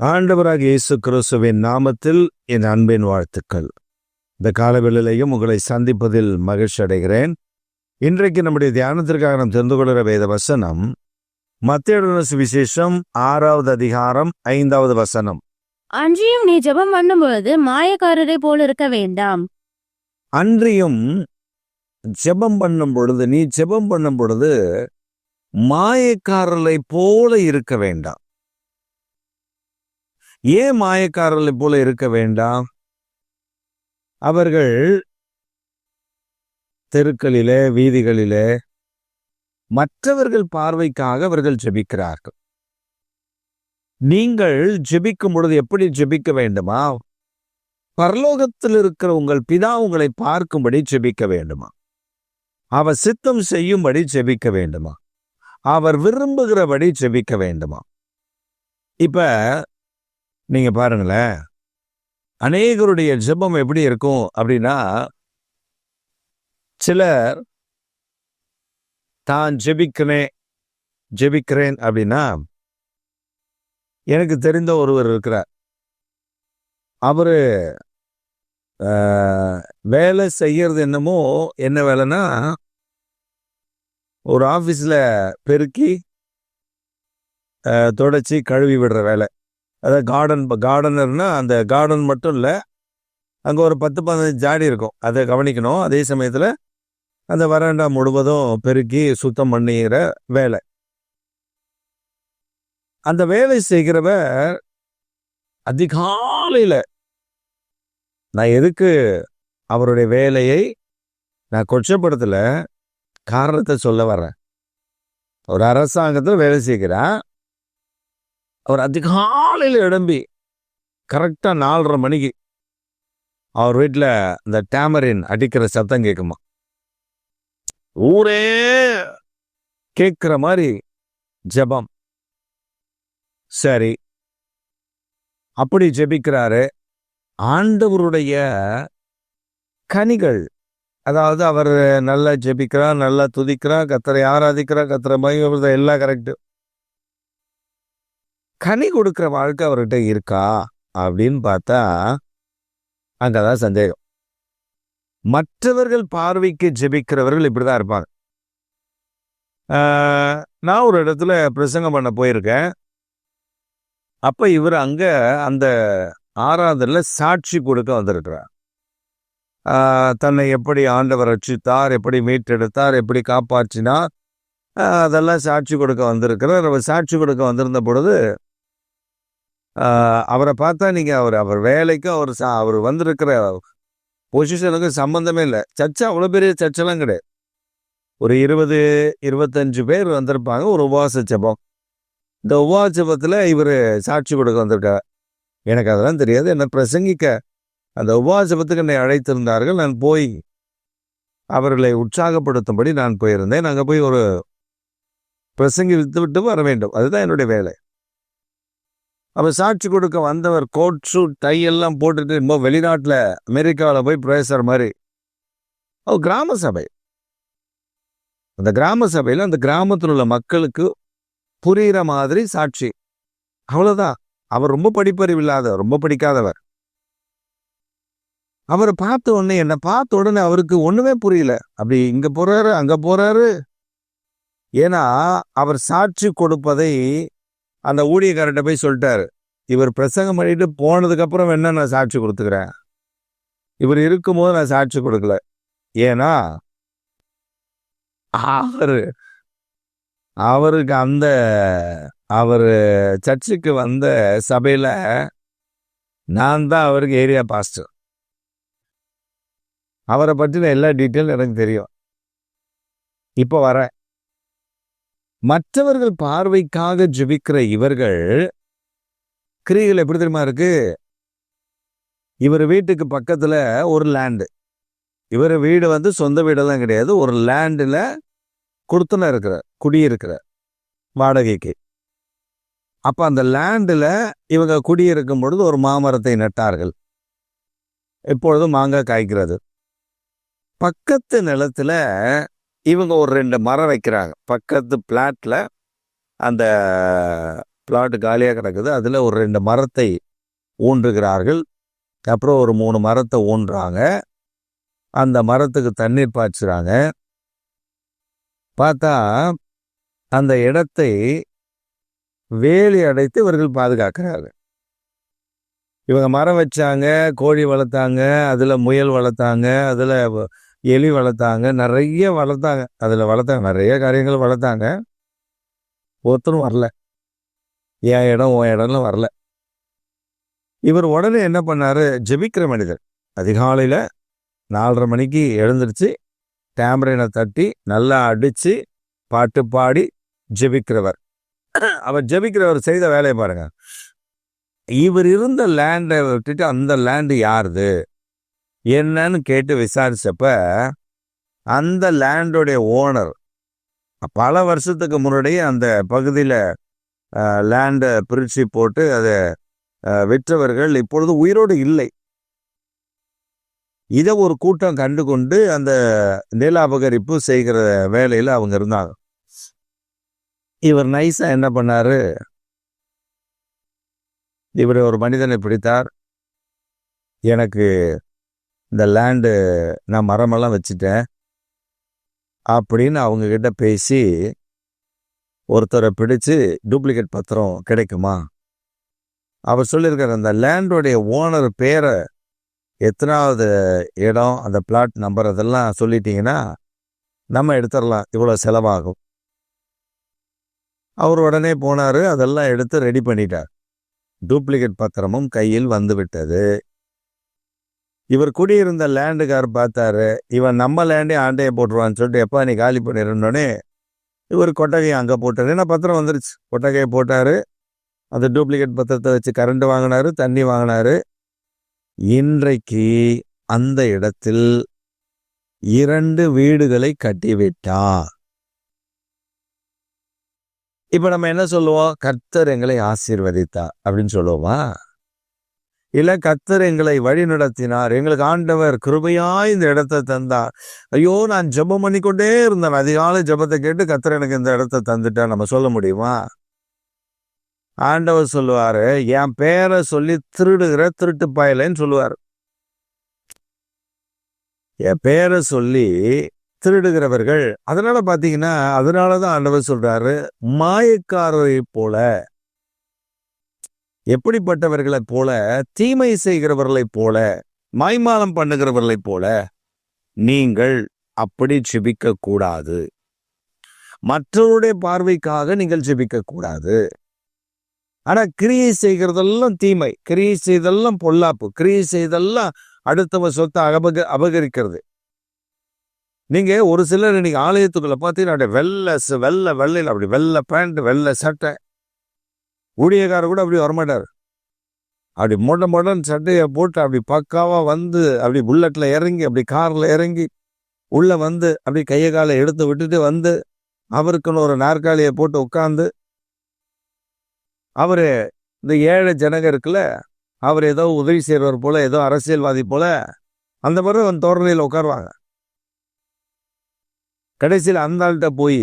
ஆண்டவராக இயேசு கிறிஸ்துவின் நாமத்தில் என் அன்பின் வாழ்த்துக்கள். இந்த காலவெளியிலையும் உங்களை சந்திப்பதில் மகிழ்ச்சி அடைகிறேன். இன்றைக்கு நம்முடைய தியானத்திற்காக நாம் தெரிந்து கொள்கிற வேத வசனம் மத்திய சுவிசேஷம் ஆறாவது அதிகாரம் ஐந்தாவது வசனம். அன்றியும் நீ ஜெபம் பண்ணும்பொழுது மாயக்காரரை போல இருக்க வேண்டாம். அன்றியும் ஜெபம் பண்ணும் பொழுது நீ ஜெபம் பண்ணும் பொழுது மாயக்காரர்களை போல இருக்க வேண்டாம். ஏன் மாயக்காரர்களை போல இருக்க வேண்டாம்? அவர்கள் தெருக்களிலே வீதிகளிலே மற்றவர்கள் பார்வைக்காக அவர்கள் ஜெபிக்கிறார்கள். நீங்கள் ஜெபிக்கும் பொழுது எப்படி ஜெபிக்க வேண்டுமா? பரலோகத்தில் இருக்கிற உங்கள் பிதா உங்களை பார்க்கும்படி ஜெபிக்க வேண்டுமா? அவர் சித்தம் செய்யும்படி ஜெபிக்க வேண்டுமா? அவர் விரும்புகிறபடி ஜெபிக்க வேண்டுமா? இப்ப நீங்க பாருங்களேன். அநேகருடைய ஜெபம் எப்படி இருக்கும் அப்படின்னா சிலர் தான் ஜெபிக்கிறேன் ஜெபிக்கிறேன் அப்படின்னா எனக்கு தெரிந்த ஒருவர் இருக்கிறார். அவர் வேலை செய்யறது என்னமோ என்ன வேலைன்னா ஒரு ஆஃபீஸில் பெருக்கி தொடச்சி கழுவி விடுற வேலை. அதாவது கார்டன் கார்டனர்னா அந்த கார்டன் மட்டும் இல்லை. அங்கே ஒரு பத்து பதினஞ்சு ஜாடி இருக்கும். அதை கவனிக்கணும். அதே சமயத்தில் அந்த வராண்டா முழுவதும் பெருக்கி சுத்தம் பண்ணிக்கிற வேலை. அந்த வேலை செய்கிறவர் அதிகாலையில் நான் எதுக்கு அவருடைய வேலையை நான் கொச்சப்படுத்தலை? காரணத்தை சொல்ல வர்றேன். ஒரு அரசாங்கத்தில் வேலை செய்கிறான். அவர் அதிகாலையில் எழும்பி கரெக்டாக நாலரை மணிக்கு அவர் வீட்டில் இந்த டேமரின் அடிக்கிற சத்தம் கேட்குமா ஊரே கேட்குற மாதிரி ஜெபம். சரி. அப்படி ஜெபிக்கிறாரு. ஆண்டவருடைய கனிகள் அதாவது அவர் நல்லா ஜெபிக்கிறார் நல்லா துதிக்கிறார் கத்தரை ஆராதிக்கிறார் கத்தரை மகிழ்ந்த எல்லாம் கரெக்டு கனி கொடுக்குற வாழ்க்கை அவர்கிட்ட இருக்கா? அப்படின்னு பார்த்தா அங்கதான் சந்தேகம். மற்றவர்கள் பார்வைக்கு ஜெபிக்கிறவர்கள் இப்படி தான் இருப்பாங்க நான் ஒரு இடத்துல பிரசங்கம் பண்ண போயிருக்கேன். அப்போ இவர் அங்கே அந்த ஆராதனில் சாட்சி கொடுக்க வந்திருக்கிறார். தன்னை எப்படி ஆண்டவர் ரட்சித்தார் எப்படி மீட்டெடுத்தார் எப்படி காப்பாற்றினார் அதெல்லாம் சாட்சி கொடுக்க வந்திருக்கிறார். அவர் சாட்சி கொடுக்க வந்திருந்த பொழுது அவரை பார்த்தா நீங்கள் அவர் அவர் வேலைக்கும் அவர் சா- அவர் வந்திருக்கிற பொசிஷனுக்கும் சம்மந்தமே இல்லை. சர்ச்சை அவ்வளோ பெரிய சர்ச்செல்லாம் கிடையாது. ஒரு இருபது இருபத்தஞ்சு பேர் வந்திருப்பாங்க ஒரு உபவாச ஜெபம். இந்த உபவாச ஜபத்தில் இவர் சாட்சி கொடுக்க வந்திருக்கார். எனக்கு அதெல்லாம் தெரியாது என்னை பிரசங்கிக்க. அந்த உபவாசபத்துக்கு என்னை அழைத்திருந்தார்கள் நான் போய் அவர்களை உற்சாகப்படுத்தும்படி நான் போயிருந்தேன். நாங்கள் போய் ஒரு பிரசங்கி விட்டு விட்டு வர வேண்டும். அதுதான் என்னுடைய வேலை. அவர் சாட்சி கொடுக்க வந்தவர் கோட் ஷூட் டை எல்லாம் போட்டுட்டு ரொம்ப வெளிநாட்டில் அமெரிக்காவில் போய் பேசுகிற மாதிரி. ஓ கிராம சபை. அந்த கிராம சபையில் அந்த கிராமத்தில் உள்ள மக்களுக்கு புரிகிற மாதிரி சாட்சி. அவ்வளோதான் அவர் ரொம்ப படிப்பறிவு இல்லாதவர் ரொம்ப படிக்காதவர். அவரை பார்த்த உடனே என்னை பார்த்த உடனே அவருக்கு ஒண்ணுமே புரியல. அப்படி இங்க போறாரு அங்க போறாரு. ஏன்னா அவர் சாட்சி கொடுப்பதை அந்த ஊழியக்காரர்கிட்ட போய் சொல்லிட்டாரு. இவர் பிரசங்கம் பண்ணிட்டு போனதுக்கப்புறம் என்ன நான் சாட்சி கொடுத்துக்கிறேன்? இவர் இருக்கும்போது நான் சாட்சி கொடுக்கல. ஏன்னா அவரு அவருக்கு அந்த அவர் சர்ச்சுக்கு வந்த சபையில் நான் தான் அவருக்கு ஏரியா பாஸ்டர். அவரை பற்றின எல்லா டீட்டெயிலும் எனக்கு தெரியும். இப்போ வரேன். மற்றவர்கள் பார்வைக்காக ஜெபிக்கிற இவர்கள் கிரிகள் எப்படி தெரியுமா இருக்கு? இவர் வீட்டுக்கு பக்கத்துல ஒரு லேண்டு இவர் வீடு வந்து சொந்த வீடெல்லாம் கிடையாது. ஒரு லேண்டில் கொடுத்துன இருக்கிற குடியிருக்கிற வாடகைக்கு. அப்ப அந்த லேண்டில் இவங்க குடியிருக்கும் பொழுது ஒரு மாமரத்தை நட்டார்கள். எப்பொழுதும் மாங்காய் காய்க்கிறது. பக்கத்து நிலத்துல இவங்க ஒரு ரெண்டு மரம் வைக்கிறாங்க. பக்கத்து பிளாட்டில் அந்த பிளாட்டு காலியாக கிடக்குது. அதில் ஒரு ரெண்டு மரத்தை ஊன்றுகிறார்கள். அப்புறம் ஒரு மூணு மரத்தை ஊன்றாங்க. அந்த மரத்துக்கு தண்ணீர் பாய்ச்சுறாங்க. பார்த்தா அந்த இடத்தை வேலி அடைத்து இவர்கள் பாதுகாக்கிறாங்க. இவங்க மரம் வச்சாங்க கோழி வளர்த்தாங்க அதில் முயல் வளர்த்தாங்க அதில் எலி வளர்த்தாங்க நிறைய வளர்த்தாங்க. அதில் வளர்த்தாங்க நிறைய காரியங்கள் வளர்த்தாங்க. ஒருத்தரும் வரல. என் இடம் உன் இடம்னு வரல. இவர் உடனே என்ன பண்ணார்? ஜெபிக்கிற மனிதர். அதிகாலையில் நாலரை மணிக்கு எழுந்திருச்சு டேம்பரைனை தட்டி நல்லா அடித்து பாட்டு பாடி ஜெபிக்கிறவர். அவர் ஜெபிக்கிறவர் செய்த வேலையை பாருங்க. இவர் இருந்த லேண்டை விட்டுட்டு அந்த லேண்டு யாருது? என்னன்னு கேட்டு விசாரிச்சப்ப அந்த லேண்டோடைய ஓனர் பல வருஷத்துக்கு முன்னாடி அந்த பகுதியில் லேண்டை பிரித்து போட்டு அதை விற்றவர்கள் இப்பொழுது உயிரோடு இல்லை. இதை ஒரு கூட்டம் கண்டு கொண்டு அந்த நில அபகரிப்பு செய்கிற வேலையில் அவங்க இருந்தாங்க. இவர் நைஸா என்ன பண்ணாரு? இவர் ஒரு மனிதனை பிடித்தார். எனக்கு இந்த லேண்டு நான் மரமெல்லாம் வச்சுட்டேன். அப்படின்னு அவங்கக்கிட்ட பேசி ஒருத்தரை பிடிச்சு டூப்ளிகேட் பத்திரம் கிடைக்குமா? அவர் சொல்லியிருக்கார் அந்த லேண்டோடைய ஓனர் பேரை எத்தனாவது இடம் அந்த பிளாட் நம்பர் அதெல்லாம் சொல்லிட்டீங்கன்னா நம்ம எடுத்துடலாம். இவ்வளோ செலவாகும். அவர் உடனே போனார் அதெல்லாம் எடுத்து ரெடி பண்ணிட்டார். டூப்ளிகேட் பத்திரமும் கையில் வந்துவிட்டது. இவர் குடியிருந்த லேண்டுக்கார் பார்த்தாரு இவன் நம்ம லேண்டே ஆண்டையை போட்டுருவான்னு சொல்லிட்டு எப்பா நீ காலி பண்ணிருந்தோடனே இவர் கொட்டகையை அங்கே போட்டார். ஏன்னா பத்திரம் வந்துருச்சு. கொட்டகையை போட்டார். அந்த டூப்ளிகேட் பத்திரத்தை வச்சு கரண்ட் வாங்கினாரு தண்ணி வாங்கினாரு. இன்றைக்கு அந்த இடத்தில் இரண்டு வீடுகளை கட்டிவிட்டார் இப்போ நம்ம என்ன சொல்லுவோம்? கர்த்தர் எங்களை ஆசீர்வதித்தார் அப்படின்னு சொல்லுவோமா? இல்லை கத்தர் எங்களை வழி நடத்தினார் எங்களுக்கு ஆண்டவர் கிருபையாய் இந்த இடத்தை தந்தார். ஐயோ நான் ஜெபம் பண்ணிக்கொண்டே இருந்தேன். அதிகாலை ஜெபத்தை கேட்டு கத்தர் எனக்கு இந்த இடத்தை தந்துட்டா நம்ம சொல்ல முடியுமா? ஆண்டவர் சொல்லுவாரு என் பேரை சொல்லி திருடுகிற திருட்டு பயலைன்னு சொல்லுவார். என் பேரை சொல்லி திருடுகிறவர்கள். அதனால தான் ஆண்டவர் சொல்றாரு மாயக்காரரை போல எப்படிப்பட்டவர்களைப் போல தீமை செய்கிறவர்களைப் போல மாய்மாலம் பண்ணுகிறவர்களைப் போல நீங்கள் அப்படி ஜெபிக்க கூடாது. மற்றவருடைய பார்வைக்காக நீங்கள் ஜெபிக்க கூடாது. ஆனா கிரியை செய்கிறதெல்லாம் தீமை. கிரியை செய்தெல்லாம் பொல்லாப்பு. கிரியை செய்தெல்லாம் அடுத்தவ சொத்தை அபக அபகரிக்கிறது. நீங்க ஒரு சிலர் இன்னைக்கு ஆலயத்துக்குள்ள பார்த்தீங்கன்னா வெள்ளை வெள்ளை வெள்ளையில் அப்படி வெள்ளை பேண்ட் வெள்ளை சட்டை ஊழியக்காரர் கூட அப்படி வரமாட்டார். அப்படி மொட மொடன்னு சட்டையை போட்டு அப்படி பக்காவாக வந்து அப்படி புல்லட்டில் இறங்கி அப்படி காரில் இறங்கி உள்ளே வந்து அப்படி கையை காலை எடுத்து விட்டுட்டு வந்து அவருக்குன்னு ஒரு நாற்காலியை போட்டு உட்காந்து அவர் இந்த ஏழை ஜனங்க இருக்குல்ல அவர் ஏதோ உதவி செய்கிறவர் போல் ஏதோ அரசியல்வாதி போல் அந்த மாதிரி அவன் தோரணையில் உட்காருவாங்க. கடைசியில் அந்த ஆள்கிட்ட போய்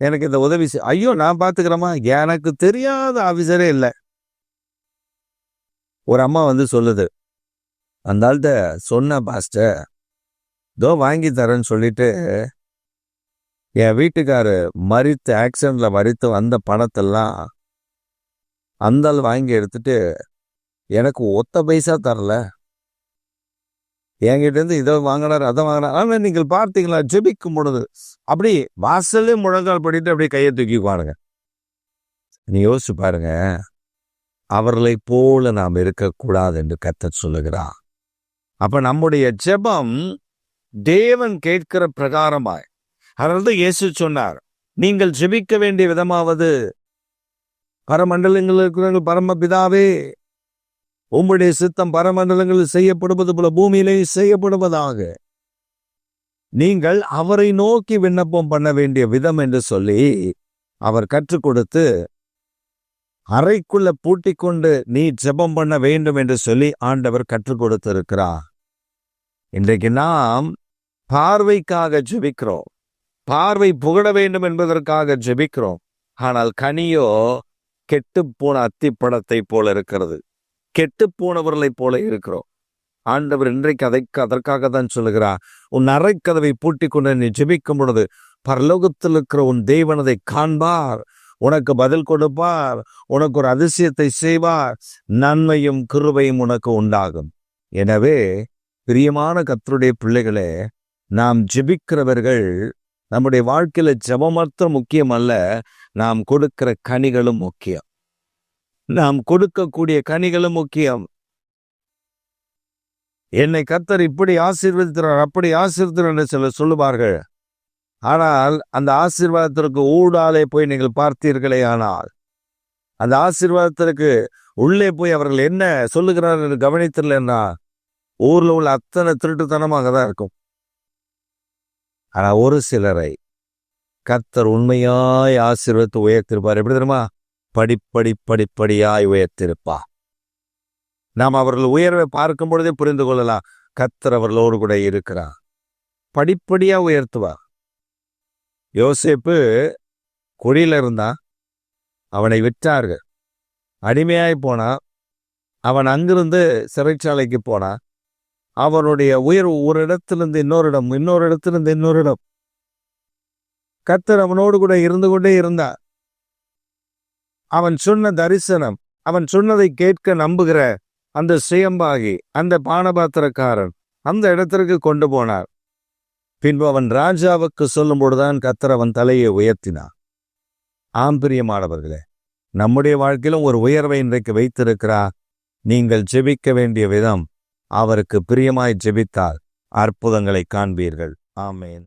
எனக்கு இந்த உதவி ஐயோ நான் பார்த்துக்கிறேம்மா எனக்கு தெரியாத ஆஃபீஸரே இல்லை. ஒரு அம்மா வந்து சொல்லுது. அந்த ஆள்கிட்ட சொன்ன பாஸ்டர் தோ வாங்கி தரேன்னு சொல்லிட்டு என் வீட்டுக்காரு மறித்து ஆக்சிடெண்ட்டில் மறித்து வந்த பணத்தெல்லாம் அந்த ஆள் வாங்கி எடுத்துட்டு எனக்கு ஒத்த பைசா தரல. என்கிட்டருந்து இதை வாங்கினார் அதை வாங்கினார். ஆனால் நீங்கள் பார்த்தீங்களா ஜெபிக்கும் பொழுது அப்படி வாசலே முழங்கால் படிட்டு அப்படியே கையை தூக்கி பாருங்க நீ யோசிச்சு பாருங்க. அவர்களை போல நாம் இருக்கக்கூடாது என்று கத்த சொல்லுகிறார். அப்ப நம்முடைய ஜெபம் தேவன் கேட்கிற பிரகாரமாய். அதாவது இயேசு சொன்னார் நீங்கள் ஜெபிக்க வேண்டிய விதமாவது பரமண்டலங்களில் இருக்கிறவங்க பரமபிதாவே உம்முடைய சித்தம் பரமண்டலங்களில் செய்யப்படுவது போல பூமியிலே செய்யப்படுவதாக. நீங்கள் அவரை நோக்கி விண்ணப்பம் பண்ண வேண்டிய விதம் என்று சொல்லி அவர் கற்றுக் கொடுத்து அறைக்குள்ள பூட்டிக் கொண்டு நீ ஜெபம் பண்ண வேண்டும் என்று சொல்லி ஆண்டவர் கற்றுக் கொடுத்திருக்கிறார். இன்றைக்கு நாம் பார்வைக்காக ஜெபிக்கிறோம். பார்வை புகழ வேண்டும் என்பதற்காக ஜெபிக்கிறோம். ஆனால் கனியோ கெட்டுப்போன அத்திப்படத்தை போல இருக்கிறது. கெட்டுப்போனவர்களைப் போல இருக்கிறோம். ஆண்டவர் இன்றைக்கு அதை அதற்காக தான் சொல்லுகிறார். உன் அறைக்கதவை பூட்டி கொண்டு நீ ஜெபிக்கும் பொழுது பரலோகத்தில் இருக்கிற உன் தேவனதை காண்பார். உனக்கு பதில் கொடுப்பார். உனக்கு ஒரு அதிசயத்தை செய்வார். நன்மையும் கிருபையும் உனக்கு உண்டாகும். எனவே பிரியமான கத்தருடைய பிள்ளைகளே நாம் ஜெபிக்கிறவர்கள் நம்முடைய வாழ்க்கையில ஜபமர்த்தம் முக்கியம் அல்ல நாம் கொடுக்கிற கனிகளும் முக்கியம். நாம் கொடுக்கக்கூடிய கனிகளும் முக்கியம். என்னை கத்தர் இப்படி ஆசீர்வதிக்கிறார் அப்படி ஆசீர்வதிக்கிறார் என்று சிலர் சொல்லுவார்கள். ஆனால் அந்த ஆசீர்வாதத்திற்கு ஊடாலே போய் நீங்கள் பார்த்தீர்களே ஆனால் அந்த ஆசீர்வாதத்திற்கு உள்ளே போய் அவர்கள் என்ன சொல்லுகிறார் என்று கவனித்தில்லைன்னா ஊர்ல உள்ள அத்தனை திருட்டுத்தனமாக தான் இருக்கும். ஆனால் ஒரு சிலரை கத்தர் உண்மையாய் ஆசீர்வத்தை உயர்த்திருப்பார் எப்படி தெரியுமா? படிப்படி படிப்படியாய் உயர்த்திருப்பா. நாம் அவர்கள் உயர்வை பார்க்கும் பொழுதே புரிந்து கொள்ளலாம். கத்தர் அவர்களோடு கூட இருக்கிறார். படிப்படியாக உயர்த்துவார். யோசேப்பு குழியில் இருந்தான். அவனை விற்றார்கள் அடிமையாய் போனான். அவன் அங்கிருந்து சிறைச்சாலைக்கு போனான். அவனுடைய உயர்வு ஒரு இடத்திலிருந்து இன்னொரு இடம் இன்னொரு இடத்திலிருந்து இன்னொரு இடம். கத்தர் அவனோடு கூட இருந்து கொண்டே இருந்தார். அவன் சொன்ன தரிசனம் அவன் சொன்னதை கேட்க நம்புகிற அந்த சுயம்பாகி அந்த பானபாத்திரக்காரன் அந்த இடத்திற்கு கொண்டு போனார். பின்பு அவன் ராஜாவுக்கு சொல்லும் பொழுதுதான் கத்தர் அவன் தலையை உயர்த்தினான் ஆம் பிரியமானவர்களே நம்முடைய வாழ்க்கையிலும் ஒரு உயர்வை இன்றைக்கு வைத்திருக்கிறார். நீங்கள் ஜெபிக்க வேண்டிய விதம் அவருக்கு பிரியமாய் ஜெபித்தால் அற்புதங்களை காண்பீர்கள். ஆமேன்.